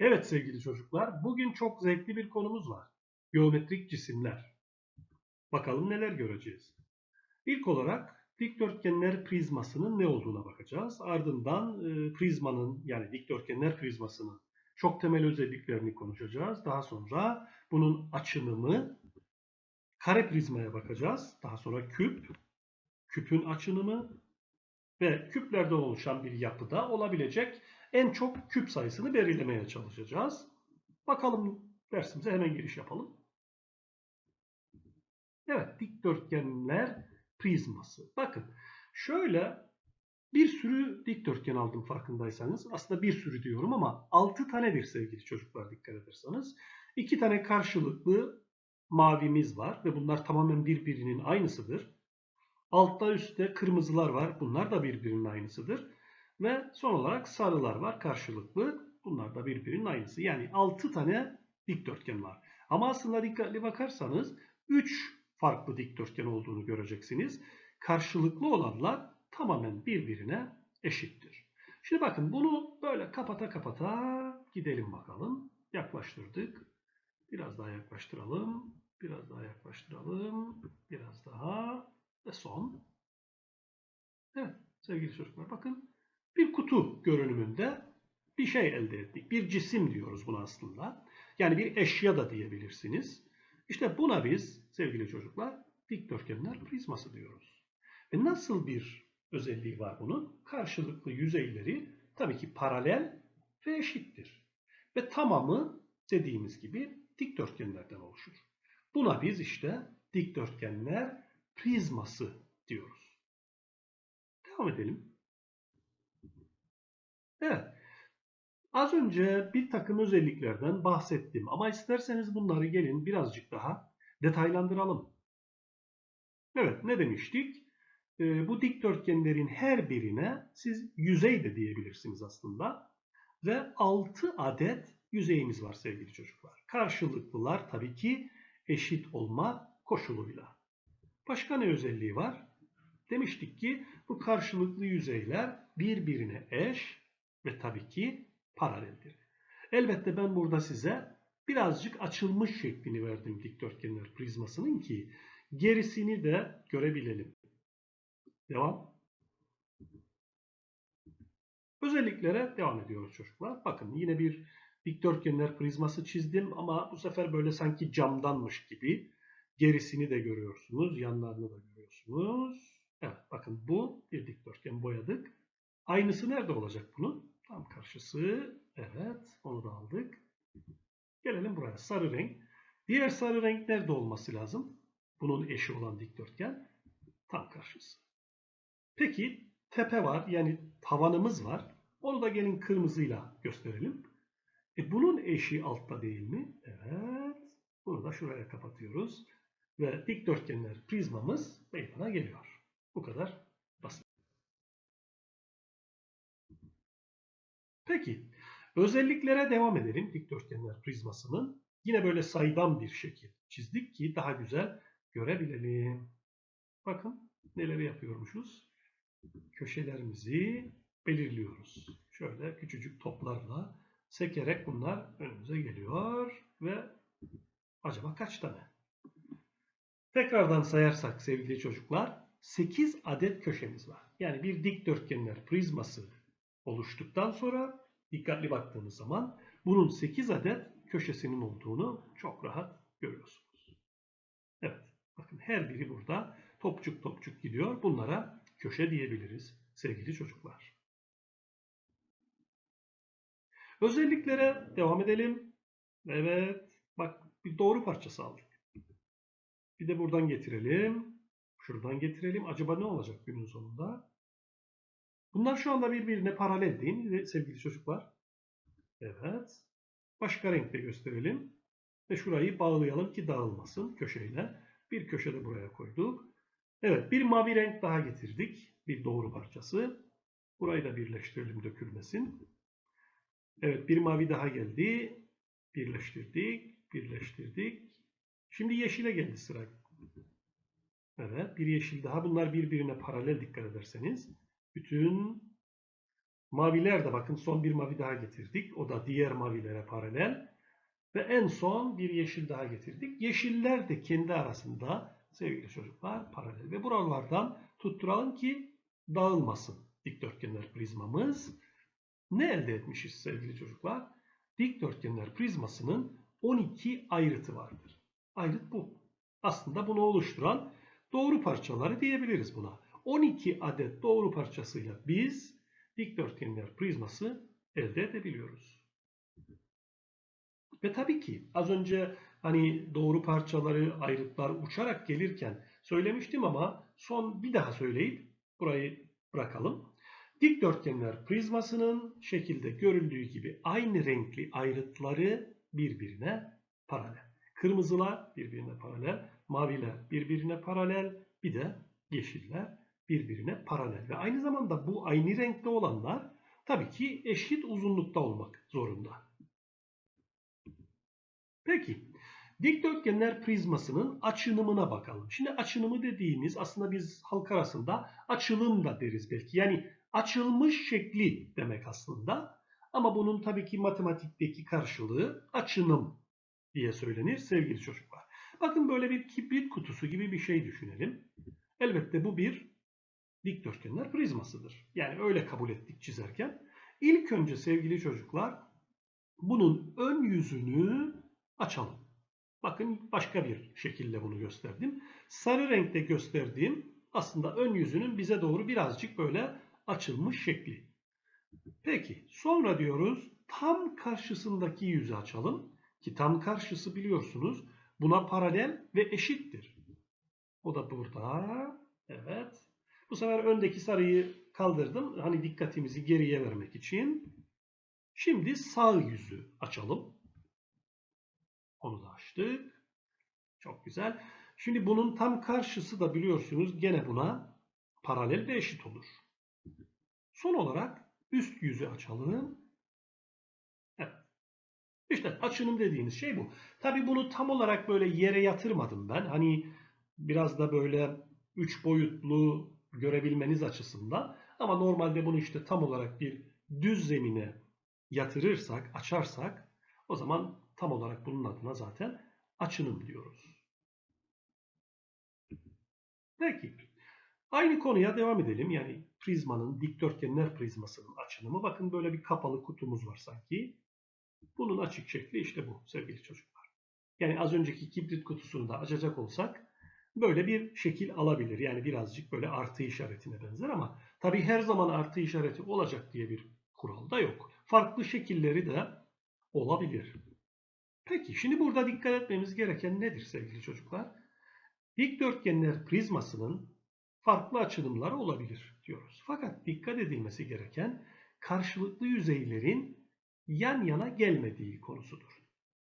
Evet sevgili çocuklar, bugün çok zevkli bir konumuz var. Geometrik cisimler. Bakalım neler göreceğiz. İlk olarak dikdörtgenler prizmasının ne olduğuna bakacağız. Ardından e, prizmanın yani dikdörtgenler prizmasının çok temel özelliklerini konuşacağız. Daha sonra bunun açınımı, kare prizmaya bakacağız. Daha sonra küp, küpün açınımı ve küplerden oluşan bir yapıda olabilecek en çok küp sayısını belirlemeye çalışacağız. Bakalım dersimize hemen giriş yapalım. Evet, dikdörtgenler prizması. Bakın, şöyle bir sürü dikdörtgen aldım farkındaysanız. Aslında bir sürü diyorum ama 6 tanedir sevgili çocuklar dikkat ederseniz. 2 tane karşılıklı mavimiz var ve bunlar tamamen birbirinin aynısıdır. Altta üstte kırmızılar var. Bunlar da birbirinin aynısıdır. Ve son olarak sarılar var karşılıklı. Bunlar da birbirinin aynısı. Yani 6 tane dikdörtgen var. Ama aslında dikkatli bakarsanız 3 farklı dikdörtgen olduğunu göreceksiniz. Karşılıklı olanlar tamamen birbirine eşittir. Şimdi bakın bunu böyle kapata kapata gidelim bakalım. Yaklaştırdık. Biraz daha yaklaştıralım. Biraz daha yaklaştıralım. Biraz daha ve son. Evet sevgili çocuklar bakın bir kutu görünümünde bir şey elde ettik. Bir cisim diyoruz buna aslında. Yani bir eşya da diyebilirsiniz. İşte buna biz sevgili çocuklar dikdörtgenler prizması diyoruz. Ve nasıl bir özelliği var bunun? Karşılıklı yüzeyleri tabii ki paralel ve eşittir. Ve tamamı dediğimiz gibi dikdörtgenlerden oluşur. Buna biz işte dikdörtgenler prizması diyoruz. Devam edelim. Evet. Az önce bir takım özelliklerden bahsettim ama isterseniz bunları gelin birazcık daha detaylandıralım. Evet ne demiştik? Ee, bu dikdörtgenlerin her birine siz yüzey de diyebilirsiniz aslında. Ve 6 adet yüzeyimiz var sevgili çocuklar. Karşılıklılar tabii ki eşit olma koşuluyla. Başka ne özelliği var? Demiştik ki bu karşılıklı yüzeyler birbirine eş ve tabii ki paraleldir. Elbette ben burada size birazcık açılmış şeklini verdim dikdörtgenler prizmasının ki gerisini de görebilelim. Devam. Özelliklere devam ediyoruz çocuklar. Bakın yine bir dikdörtgenler prizması çizdim ama bu sefer böyle sanki camdanmış gibi gerisini de görüyorsunuz, yanlarını da görüyorsunuz. Evet bakın bu bir dikdörtgen boyadık. Aynısı nerede olacak bunun? Tam karşısı. Evet onu da aldık. Gelelim buraya sarı renk. Diğer sarı renk nerede olması lazım? Bunun eşi olan dikdörtgen tam karşısı. Peki tepe var yani tavanımız var. Onu da gelin kırmızıyla gösterelim. E bunun eşi altta değil mi? Evet. Bunu da şuraya kapatıyoruz. Ve dikdörtgenler prizmamız meydana geliyor. Bu kadar Peki, özelliklere devam edelim dikdörtgenler prizmasının. Yine böyle saydam bir şekil çizdik ki daha güzel görebilelim. Bakın neleri yapıyormuşuz. Köşelerimizi belirliyoruz. Şöyle küçücük toplarla sekerek bunlar önümüze geliyor ve acaba kaç tane? Tekrardan sayarsak sevgili çocuklar 8 adet köşemiz var. Yani bir dikdörtgenler prizması oluştuktan sonra dikkatli baktığınız zaman bunun 8 adet köşesinin olduğunu çok rahat görüyorsunuz. Evet bakın her biri burada topçuk topçuk gidiyor. Bunlara köşe diyebiliriz sevgili çocuklar. Özelliklere devam edelim. Evet bak bir doğru parçası aldık. Bir de buradan getirelim. Şuradan getirelim. Acaba ne olacak günün sonunda? Bunlar şu anda birbirine paralel değil mi sevgili çocuklar? Evet. Başka renkte gösterelim. Ve şurayı bağlayalım ki dağılmasın köşeyle. Bir köşede buraya koyduk. Evet bir mavi renk daha getirdik. Bir doğru parçası. Burayı da birleştirelim dökülmesin. Evet bir mavi daha geldi. Birleştirdik. Birleştirdik. Şimdi yeşile geldi sıra. Evet bir yeşil daha. Bunlar birbirine paralel dikkat ederseniz. Bütün Maviler de bakın son bir mavi daha getirdik. O da diğer mavilere paralel. Ve en son bir yeşil daha getirdik. Yeşiller de kendi arasında sevgili çocuklar paralel. Ve buralardan tutturalım ki dağılmasın dikdörtgenler prizmamız. Ne elde etmişiz sevgili çocuklar? Dikdörtgenler prizmasının 12 ayrıtı vardır. Ayrıt bu. Aslında bunu oluşturan doğru parçaları diyebiliriz buna. 12 adet doğru parçasıyla biz dikdörtgenler prizması elde edebiliyoruz. Ve tabii ki az önce hani doğru parçaları, ayrıtlar uçarak gelirken söylemiştim ama son bir daha söyleyip burayı bırakalım. Dikdörtgenler prizmasının şekilde görüldüğü gibi aynı renkli ayrıtları birbirine paralel. Kırmızılar birbirine paralel, maviler birbirine paralel, bir de yeşiller birbirine paralel. Ve aynı zamanda bu aynı renkte olanlar tabii ki eşit uzunlukta olmak zorunda. Peki, dikdörtgenler prizmasının açınımına bakalım. Şimdi açınımı dediğimiz aslında biz halk arasında açılım da deriz belki. Yani açılmış şekli demek aslında. Ama bunun tabii ki matematikteki karşılığı açınım diye söylenir sevgili çocuklar. Bakın böyle bir kibrit kutusu gibi bir şey düşünelim. Elbette bu bir dikdörtgenler prizmasıdır. Yani öyle kabul ettik çizerken. İlk önce sevgili çocuklar bunun ön yüzünü açalım. Bakın başka bir şekilde bunu gösterdim. Sarı renkte gösterdiğim aslında ön yüzünün bize doğru birazcık böyle açılmış şekli. Peki sonra diyoruz tam karşısındaki yüzü açalım. Ki tam karşısı biliyorsunuz buna paralel ve eşittir. O da burada. Evet. Bu sefer öndeki sarıyı kaldırdım. Hani dikkatimizi geriye vermek için. Şimdi sağ yüzü açalım. Onu da açtık. Çok güzel. Şimdi bunun tam karşısı da biliyorsunuz gene buna paralel ve eşit olur. Son olarak üst yüzü açalım. Evet. İşte açınım dediğimiz şey bu. Tabi bunu tam olarak böyle yere yatırmadım ben. Hani biraz da böyle üç boyutlu görebilmeniz açısından. Ama normalde bunu işte tam olarak bir düz zemine yatırırsak, açarsak o zaman tam olarak bunun adına zaten açınım diyoruz. Peki. Aynı konuya devam edelim. Yani prizmanın, dikdörtgenler prizmasının açınımı. Bakın böyle bir kapalı kutumuz var sanki. Bunun açık şekli işte bu sevgili çocuklar. Yani az önceki kibrit kutusunu da açacak olsak böyle bir şekil alabilir. Yani birazcık böyle artı işaretine benzer ama tabii her zaman artı işareti olacak diye bir kural da yok. Farklı şekilleri de olabilir. Peki şimdi burada dikkat etmemiz gereken nedir sevgili çocuklar? Dikdörtgenler prizmasının farklı açılımları olabilir diyoruz. Fakat dikkat edilmesi gereken karşılıklı yüzeylerin yan yana gelmediği konusudur.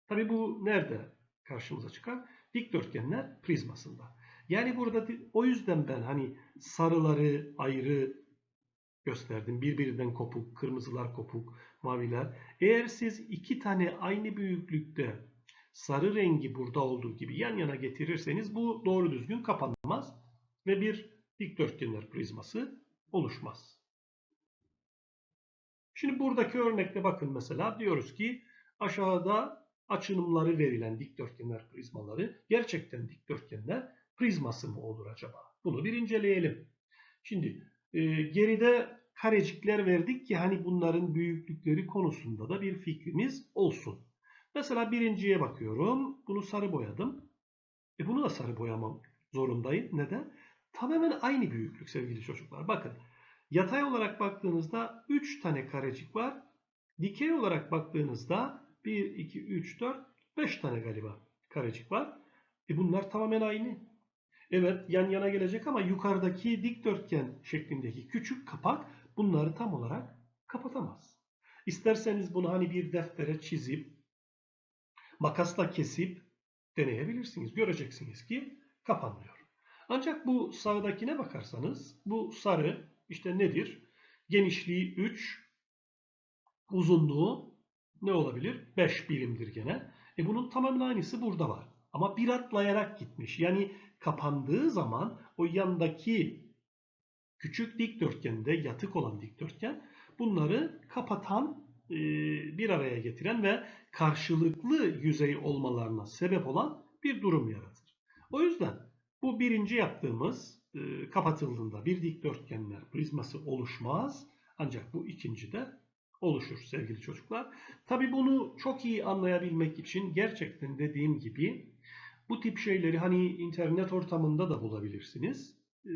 Tabi bu nerede karşımıza çıkar? Dikdörtgenler prizmasında. Yani burada o yüzden ben hani sarıları ayrı gösterdim. Birbirinden kopuk, kırmızılar kopuk, maviler. Eğer siz iki tane aynı büyüklükte sarı rengi burada olduğu gibi yan yana getirirseniz bu doğru düzgün kapanmaz ve bir dikdörtgenler prizması oluşmaz. Şimdi buradaki örnekte bakın mesela diyoruz ki aşağıda açınımları verilen dikdörtgenler prizmaları gerçekten dikdörtgenler prizması mı olur acaba? Bunu bir inceleyelim. Şimdi e, geride karecikler verdik ki hani bunların büyüklükleri konusunda da bir fikrimiz olsun. Mesela birinciye bakıyorum. Bunu sarı boyadım. E bunu da sarı boyamam zorundayım. Neden? Tamamen aynı büyüklük sevgili çocuklar. Bakın yatay olarak baktığınızda 3 tane karecik var. Dikey olarak baktığınızda 1, 2, 3, 4, 5 tane galiba karecik var. E bunlar tamamen aynı. Evet yan yana gelecek ama yukarıdaki dikdörtgen şeklindeki küçük kapak bunları tam olarak kapatamaz. İsterseniz bunu hani bir deftere çizip makasla kesip deneyebilirsiniz. Göreceksiniz ki kapanmıyor. Ancak bu sağdakine bakarsanız bu sarı işte nedir? Genişliği 3, uzunluğu ne olabilir? 5 birimdir gene. E bunun tamamen aynısı burada var. Ama bir atlayarak gitmiş. Yani kapandığı zaman o yandaki küçük dikdörtgende yatık olan dikdörtgen bunları kapatan, e, bir araya getiren ve karşılıklı yüzey olmalarına sebep olan bir durum yaratır. O yüzden bu birinci yaptığımız e, kapatıldığında bir dikdörtgenler prizması oluşmaz. Ancak bu ikinci de oluşur sevgili çocuklar. Tabi bunu çok iyi anlayabilmek için gerçekten dediğim gibi bu tip şeyleri hani internet ortamında da bulabilirsiniz. E,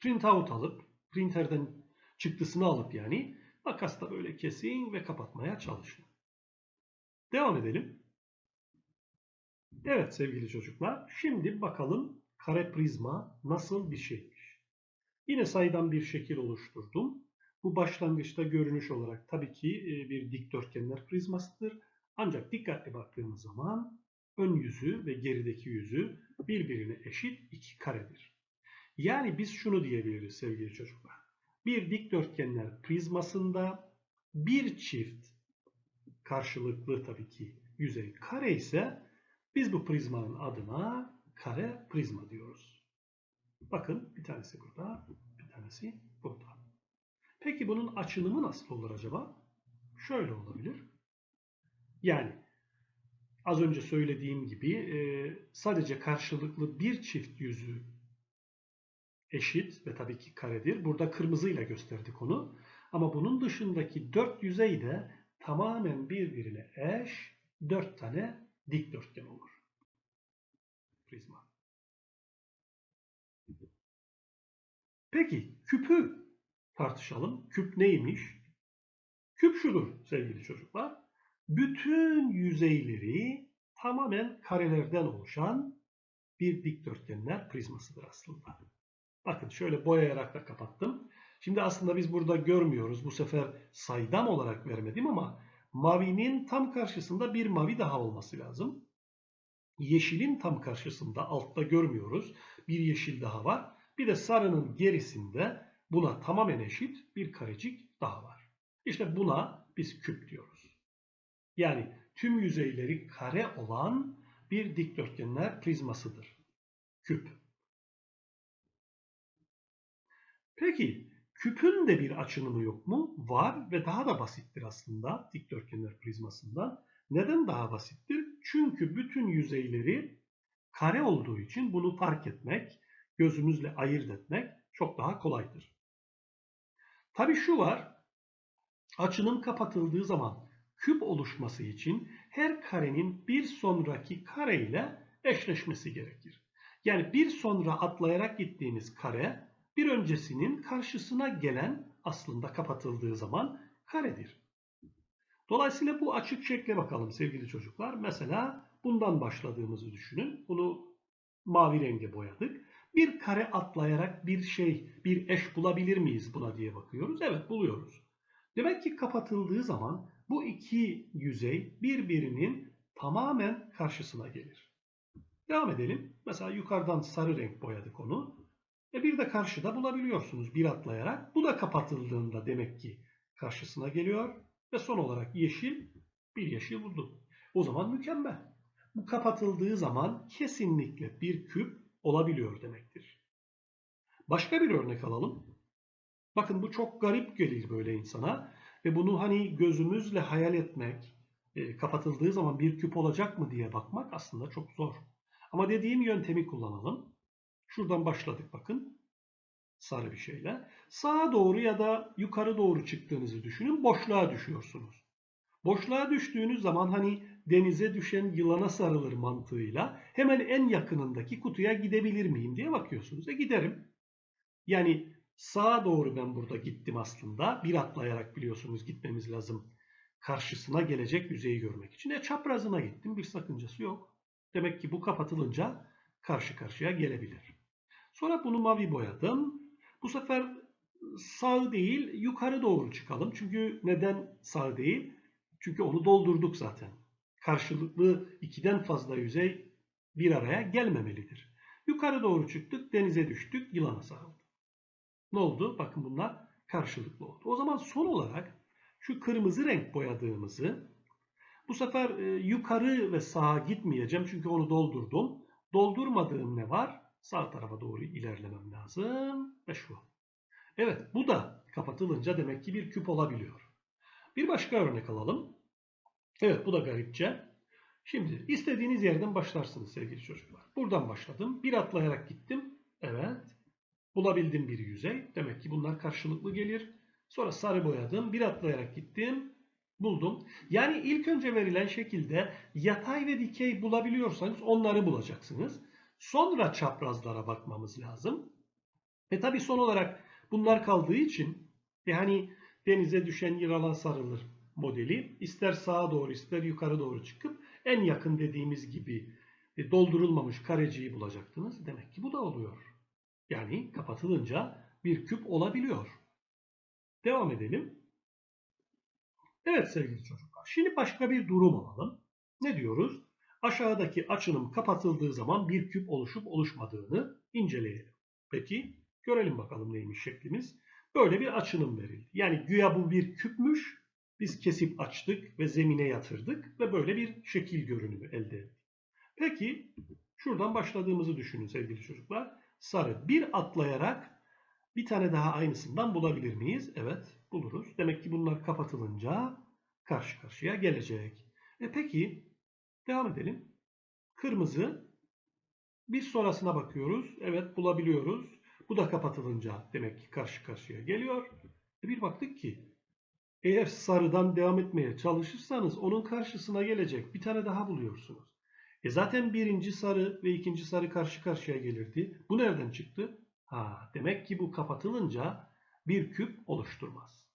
print out alıp printerden çıktısını alıp yani makasla böyle kesin ve kapatmaya çalışın. Devam edelim. Evet sevgili çocuklar, şimdi bakalım kare prizma nasıl bir şeymiş. Yine sayıdan bir şekil oluşturdum. Bu başlangıçta görünüş olarak tabii ki e, bir dikdörtgenler prizmasıdır. Ancak dikkatli baktığımız zaman ön yüzü ve gerideki yüzü birbirine eşit iki karedir. Yani biz şunu diyebiliriz sevgili çocuklar. Bir dikdörtgenler prizmasında bir çift karşılıklı tabii ki yüzey kare ise biz bu prizmanın adına kare prizma diyoruz. Bakın bir tanesi burada, bir tanesi burada. Peki bunun açılımı nasıl olur acaba? Şöyle olabilir. Yani az önce söylediğim gibi e, sadece karşılıklı bir çift yüzü eşit ve tabii ki karedir. Burada kırmızıyla gösterdik onu. Ama bunun dışındaki dört yüzey de tamamen birbirine eş dört tane dikdörtgen olur. Prizma. Peki küpü tartışalım. Küp neymiş? Küp şudur sevgili çocuklar. Bütün yüzeyleri tamamen karelerden oluşan bir dikdörtgenler prizmasıdır aslında. Bakın şöyle boyayarak da kapattım. Şimdi aslında biz burada görmüyoruz. Bu sefer saydam olarak vermedim ama mavinin tam karşısında bir mavi daha olması lazım. Yeşilin tam karşısında altta görmüyoruz. Bir yeşil daha var. Bir de sarının gerisinde buna tamamen eşit bir karecik daha var. İşte buna biz küp diyoruz. Yani tüm yüzeyleri kare olan bir dikdörtgenler prizmasıdır. Küp. Peki küpün de bir açılımı yok mu? Var ve daha da basittir aslında dikdörtgenler prizmasından. Neden daha basittir? Çünkü bütün yüzeyleri kare olduğu için bunu fark etmek, gözümüzle ayırt etmek çok daha kolaydır. Tabi şu var, açılım kapatıldığı zaman küp oluşması için her karenin bir sonraki kare ile eşleşmesi gerekir. Yani bir sonra atlayarak gittiğiniz kare bir öncesinin karşısına gelen aslında kapatıldığı zaman karedir. Dolayısıyla bu açık şekle bakalım sevgili çocuklar. Mesela bundan başladığımızı düşünün. Bunu mavi renge boyadık. Bir kare atlayarak bir şey, bir eş bulabilir miyiz buna diye bakıyoruz. Evet buluyoruz. Demek ki kapatıldığı zaman bu iki yüzey birbirinin tamamen karşısına gelir. Devam edelim. Mesela yukarıdan sarı renk boyadık onu. E bir de karşıda bulabiliyorsunuz bir atlayarak. Bu da kapatıldığında demek ki karşısına geliyor. Ve son olarak yeşil, bir yeşil buldum. O zaman mükemmel. Bu kapatıldığı zaman kesinlikle bir küp olabiliyor demektir. Başka bir örnek alalım. Bakın bu çok garip gelir böyle insana. Ve bunu hani gözümüzle hayal etmek, e, kapatıldığı zaman bir küp olacak mı diye bakmak aslında çok zor. Ama dediğim yöntemi kullanalım. Şuradan başladık bakın. Sarı bir şeyle. Sağa doğru ya da yukarı doğru çıktığınızı düşünün. Boşluğa düşüyorsunuz. Boşluğa düştüğünüz zaman hani denize düşen yılana sarılır mantığıyla hemen en yakınındaki kutuya gidebilir miyim diye bakıyorsunuz. E giderim. Yani sağa doğru ben burada gittim aslında. Bir atlayarak biliyorsunuz gitmemiz lazım. Karşısına gelecek yüzeyi görmek için. E çaprazına gittim. Bir sakıncası yok. Demek ki bu kapatılınca karşı karşıya gelebilir. Sonra bunu mavi boyadım. Bu sefer sağ değil yukarı doğru çıkalım. Çünkü neden sağ değil? Çünkü onu doldurduk zaten. Karşılıklı ikiden fazla yüzey bir araya gelmemelidir. Yukarı doğru çıktık, denize düştük, yılana sarıldı. Ne oldu? Bakın bunlar karşılıklı oldu. O zaman son olarak şu kırmızı renk boyadığımızı bu sefer e, yukarı ve sağa gitmeyeceğim çünkü onu doldurdum. Doldurmadığım ne var? Sağ tarafa doğru ilerlemem lazım ve şu. Evet bu da kapatılınca demek ki bir küp olabiliyor. Bir başka örnek alalım. Evet bu da garipçe. Şimdi istediğiniz yerden başlarsınız sevgili çocuklar. Buradan başladım. Bir atlayarak gittim. Evet. Bulabildim bir yüzey. Demek ki bunlar karşılıklı gelir. Sonra sarı boyadım. Bir atlayarak gittim. Buldum. Yani ilk önce verilen şekilde yatay ve dikey bulabiliyorsanız onları bulacaksınız. Sonra çaprazlara bakmamız lazım. Ve tabii son olarak bunlar kaldığı için yani denize düşen yıralan sarılır modeli ister sağa doğru ister yukarı doğru çıkıp en yakın dediğimiz gibi e, doldurulmamış kareciyi bulacaktınız. Demek ki bu da oluyor. Yani kapatılınca bir küp olabiliyor. Devam edelim. Evet sevgili çocuklar. Şimdi başka bir durum alalım. Ne diyoruz? Aşağıdaki açınım kapatıldığı zaman bir küp oluşup oluşmadığını inceleyelim. Peki görelim bakalım neymiş şeklimiz. Böyle bir açınım verildi. Yani güya bu bir küpmüş. Biz kesip açtık ve zemine yatırdık ve böyle bir şekil görünümü elde ettik. Peki şuradan başladığımızı düşünün sevgili çocuklar. Sarı bir atlayarak bir tane daha aynısından bulabilir miyiz? Evet buluruz. Demek ki bunlar kapatılınca karşı karşıya gelecek. E peki devam edelim. Kırmızı bir sonrasına bakıyoruz. Evet bulabiliyoruz. Bu da kapatılınca demek ki karşı karşıya geliyor. E bir baktık ki eğer sarıdan devam etmeye çalışırsanız onun karşısına gelecek bir tane daha buluyorsunuz. E zaten birinci sarı ve ikinci sarı karşı karşıya gelirdi. Bu nereden çıktı? Ha, demek ki bu kapatılınca bir küp oluşturmaz.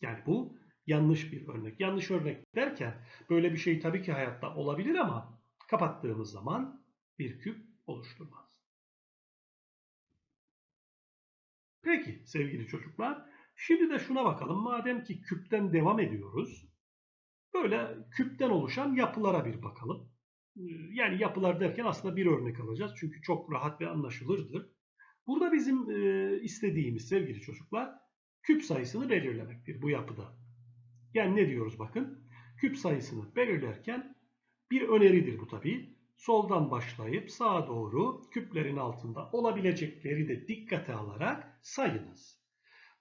Yani bu yanlış bir örnek. Yanlış örnek derken böyle bir şey tabii ki hayatta olabilir ama kapattığımız zaman bir küp oluşturmaz. Peki sevgili çocuklar, şimdi de şuna bakalım. Madem ki küpten devam ediyoruz, böyle küpten oluşan yapılara bir bakalım. Yani yapılar derken aslında bir örnek alacağız. Çünkü çok rahat ve anlaşılırdır. Burada bizim istediğimiz sevgili çocuklar küp sayısını belirlemektir bu yapıda. Yani ne diyoruz bakın. Küp sayısını belirlerken bir öneridir bu tabii. Soldan başlayıp sağa doğru küplerin altında olabilecekleri de dikkate alarak sayınız.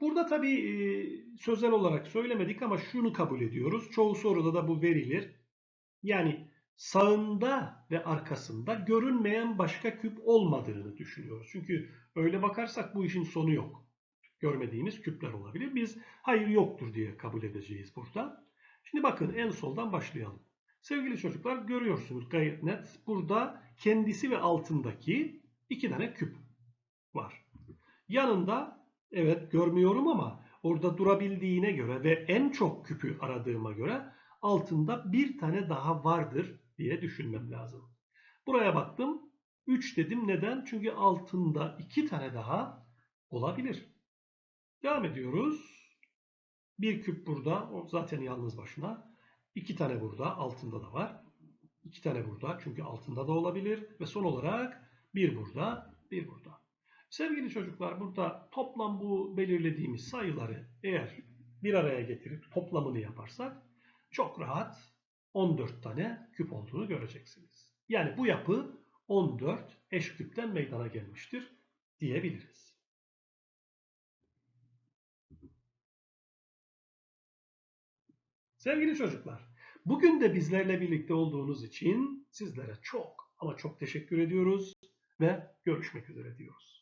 Burada tabii sözel olarak söylemedik ama şunu kabul ediyoruz. Çoğu soruda da bu verilir. Yani sağında ve arkasında görünmeyen başka küp olmadığını düşünüyoruz. Çünkü öyle bakarsak bu işin sonu yok. Görmediğimiz küpler olabilir. Biz hayır yoktur diye kabul edeceğiz burada. Şimdi bakın en soldan başlayalım. Sevgili çocuklar görüyorsunuz gayet net. Burada kendisi ve altındaki iki tane küp var. Yanında evet görmüyorum ama orada durabildiğine göre ve en çok küpü aradığıma göre altında bir tane daha vardır diye düşünmem lazım. Buraya baktım. 3 dedim. Neden? Çünkü altında 2 tane daha olabilir. Devam ediyoruz. Bir küp burada. O zaten yalnız başına. 2 tane burada. Altında da var. 2 tane burada. Çünkü altında da olabilir. Ve son olarak bir burada. Bir burada. Sevgili çocuklar burada toplam bu belirlediğimiz sayıları eğer bir araya getirip toplamını yaparsak çok rahat 14 tane küp olduğunu göreceksiniz. Yani bu yapı 14 eş küpten meydana gelmiştir diyebiliriz. Sevgili çocuklar, bugün de bizlerle birlikte olduğunuz için sizlere çok ama çok teşekkür ediyoruz ve görüşmek üzere diyoruz.